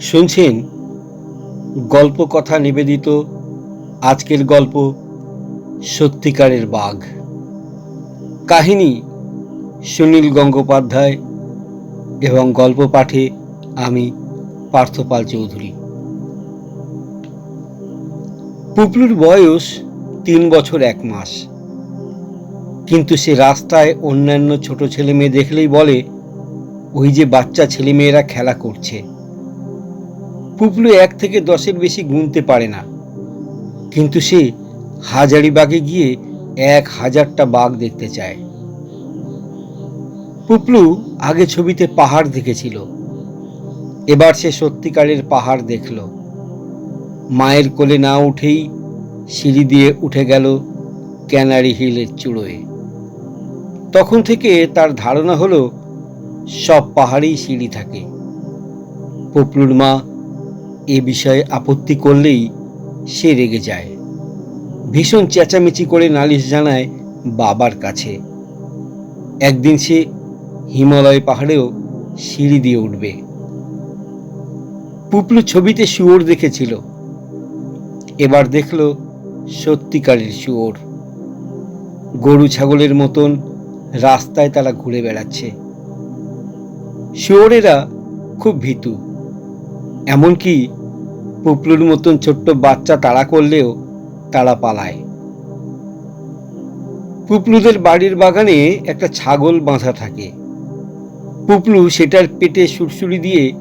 শুনছেন গল্প কথা নিবেদিত আজকের গল্প সত্যিকারের বাঘ। কাহিনী সুনীল গঙ্গোপাধ্যায় এবং গল্প পাঠে আমি পার্থপাল চৌধুরী। পুপলুর বয়স তিন বছর এক মাস। কিন্তু সে রাস্তায় অন্যান্য ছোট ছেলে মেয়ে দেখলেই বলে, ওই যে বাচ্চা ছেলেমেয়েরা খেলা করছে। পুপলু এক থেকে দশের বেশি গুনতে পারে না। কিন্তু সে হাজারিবাগে গিয়ে এক হাজারটা বাঘ দেখতে চায়। পুপলু আগে ছবিতে পাহাড় দেখেছিল। এবার সে সত্যিকারের পাহাড় দেখল। মায়ের কোলে না উঠেই সিঁড়ি দিয়ে উঠে গেল ক্যানারি হিলের চূড়োয়। তখন থেকে তার ধারণা হলো, সব পাহাড়েই সিঁড়ি থাকে। পুপলুর মা এ বিষয়ে আপত্তি করলেই সে রেগে যায়। ভীষণ চেঁচামেচি করে নালিশ জানায় বাবার কাছে। একদিন সে হিমালয় পাহাড়েও সিঁড়ি দিয়ে উঠবে। পুপলু ছবিতে শুয়োর দেখেছিল। এবার দেখল সত্যিকারের শুয়োর। গরু ছাগলের মতন রাস্তায় তারা ঘুরে বেড়াচ্ছে। শুয়োরেরা খুব ভীতু। এমনকি পুপলুর মতন ছোট্ট বাচ্চা তাড়া করলেও তারা পালায়। পুপলুদের বাড়ির বাগানে একটা ছাগল বাঁধা থাকে। পুপলু সেটার পেটে সুরসুরি দিয়ে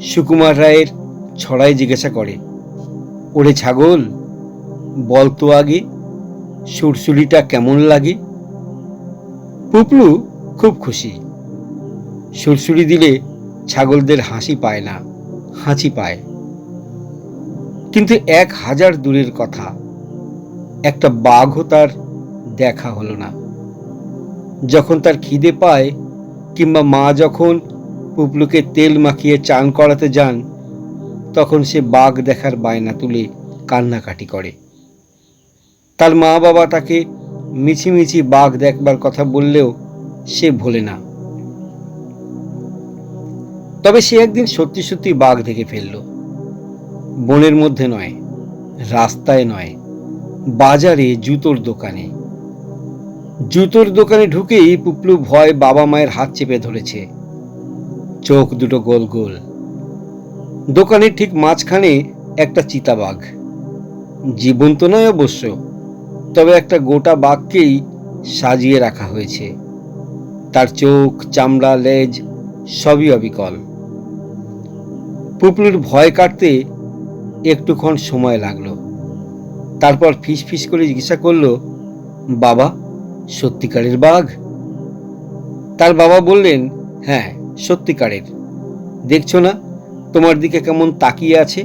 সুকুমার রায়ের ছড়ায় জিজ্ঞাসা করে, ওরে ছাগল, বল তো আগে সুরসুরিটা কেমন লাগে? পুপলু খুব খুশি। সুরসুরি দিলে ছাগলদের হাসি পায় না। হাঁচি পায়। কিন্তু এক হাজার দূরের কথা, একটা বাঘও তার দেখা হলো না। যখন তার খিদে পায় কিংবা মা যখন পুপলুকে তেল মাখিয়ে চান করাতে যান, তখন সে বাঘ দেখার বায়না তুলে কান্নাকাটি করে। তার মা বাবা তাকে মিছিমিছি বাঘ দেখবার কথা বললেও সে ভোলে না। তবে সে একদিন সত্যি সত্যি বাঘ দেখে ফেলল। বনের মধ্যে নয়, রাস্তায় নয়, বাজারে জুতোর দোকানে। জুতোর দোকানে ঢুকেই পুপলু ভয় বাবা মায়ের হাত চেপে ধরেছে। চোখ দুটো গোল গোল। দোকানের ঠিক মাঝখানে একটা চিতাবাঘ। জীবন্ত নয় অবশ্য, তবে একটা গোটা বাঘকেই সাজিয়ে রাখা হয়েছে। তার চোখ, চামড়া, লেজ সবই অবিকল। পুপলুর ভয় কাটতে একটুক্ষণ সময় লাগল। তারপর ফিস ফিস করে জিজ্ঞাসা করল, বাবা, সত্যিকারের বাঘ? তার বাবা বললেন হ্যাঁ সত্যিকারের। দেখছ না, তোমার দিকে কেমন তাকিয়ে আছে?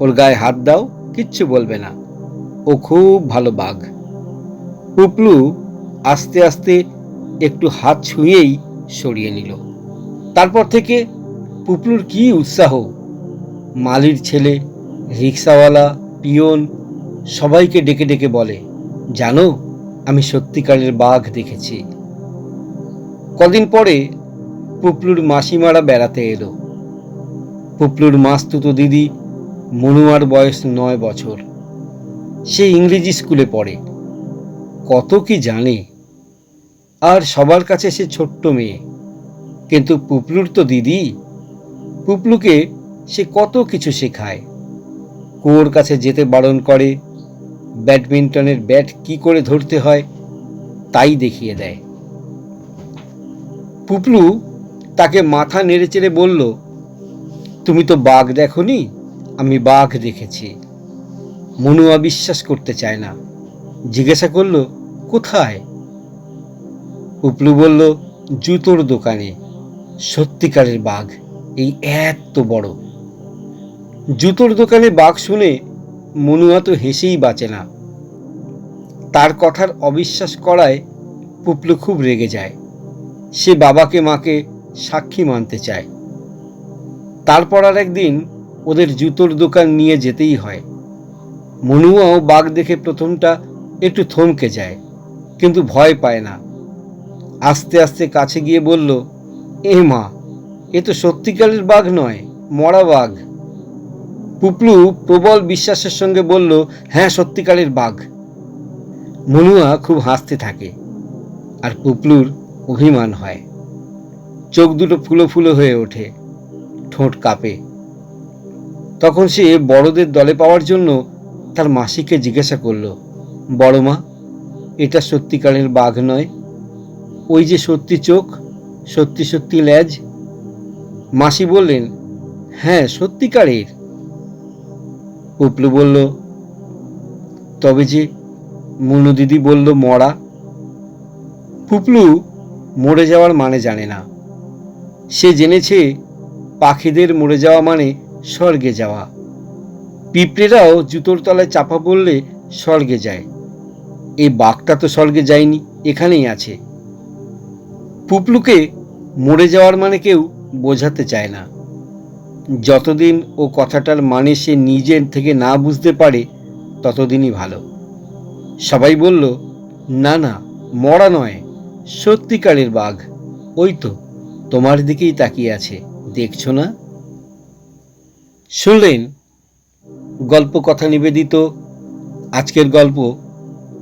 ওর গায়ে হাত দাও, কিচ্ছু বলবে না। ও খুব ভালো বাঘ। পুপলু আস্তে আস্তে একটু হাত ছুঁয়েই সরিয়ে নিল। তারপর থেকে পুপলুর কি উৎসাহ? মালির ছেলে, রিক্সাওয়ালা, পিয়ন, সবাইকে ডেকে ডেকে বলে, জানো, আমি সত্যিকারের বাঘ দেখেছি। কদিন পরে পুপলুর মাসিমারা বেড়াতে এলো। পুপলুর মাস্তুতো দিদি মনুয়ার বয়স নয় বছর। সে ইংরেজি স্কুলে পড়ে। কত কি জানে? আর সবার কাছে সে ছোট্ট মেয়ে। কিন্তু পুপলুর তো দিদি। পুপলুকে সে কত কিছু শেখায়। কুয়োর কাছে যেতে বারণ করে, ব্যাডমিন্টনের ব্যাট কি করে ধরতে হয়, তাই দেখিয়ে দেয়। পুপলু তাকে মাথা নেড়ে চেড়ে বলল, তুমি তো বাঘ দেখনি, আমি বাঘ দেখেছি। মনুয়া বিশ্বাস করতে চায় না জিজ্ঞাসা করল, কোথায় পুপলু বলল, জুতোর দোকানে। সত্যিকারের বাঘ। এই এত বড়। জুতোর দোকানে বাঘ শুনে মনুয়া তো হেসেই বাঁচে না। তার কথার অবিশ্বাস করায় পুপলু খুব রেগে যায়। সে বাবাকে মাকে সাক্ষী মানতে চায়। তারপর আর একদিন ওদের জুতোর দোকান নিয়ে যেতেই হয়। মনুয়াও বাঘ দেখে প্রথমটা একটু থমকে যায়, কিন্তু ভয় পায় না। আস্তে আস্তে কাছে গিয়ে বলল এ মা, এ তো সত্যিকারের বাঘ নয়, মরা বাঘ। পুপলু প্রবল বিশ্বাসের সঙ্গে বলল হ্যাঁ সত্যিকারের বাঘ। মনুয়া খুব হাসতে থাকে আর পুপলুর অভিমান হয়। চোখ দুটো ফুলো ফুলো হয়ে ওঠে, ঠোঁট কাঁপে। তখন সে বড়দের দলে পাওয়ার জন্য তার মাসিকে জিজ্ঞাসা করল, বড় মা, এটা সত্যিকারের বাঘ নয়? ওই যে সত্যি চোখ সত্যি সত্যি ল্যাজ মাসি বললেন হ্যাঁ সত্যিকারের। উপলু বলল, তবে যে মনু দিদি বলল মরা? পুপলু মরে যাওয়ার মানে জানে না। সে জেনেছে পাখিদের মরে যাওয়া মানে স্বর্গে যাওয়া। পিঁপড়েরাও জুতোর তলায় চাপা পড়লে স্বর্গে যায়। এই বাঘটা তো স্বর্গে যায়নি, এখানেই আছে। পুপলুকে মরে যাওয়ার মানে কেউ বোঝাতে চায় না। যতদিন ও কথাটার মানে সে নিজের থেকে না বুঝতে পারে, ততদিনই ভালো। সবাই বলল, না না, মরা নয়, সত্যিকারের বাঘ। ওই তো, তোমার দিকেই তাকিয়ে আছে, দেখছ না? শুনলেন, গল্প কথা নিবেদিত, আজকের গল্প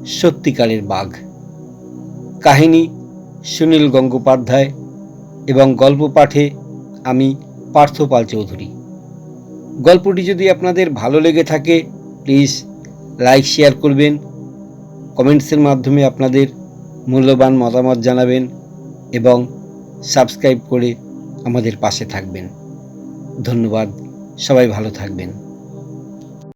সত্যিকারের বাঘ। কাহিনী সুনীল গঙ্গোপাধ্যায়। এবং গল্প পাঠে আমি পার্থপাল চৌধুরী। গল্পটি যদি আপনাদের ভালো লেগে থাকে, প্লিজ লাইক, শেয়ার করবেন। কমেন্টসের মাধ্যমে আপনাদের মূল্যবান মতামত জানাবেন এবং সাবস্ক্রাইব করে আমাদের পাশে থাকবেন। ধন্যবাদ, সবাই ভালো থাকবেন।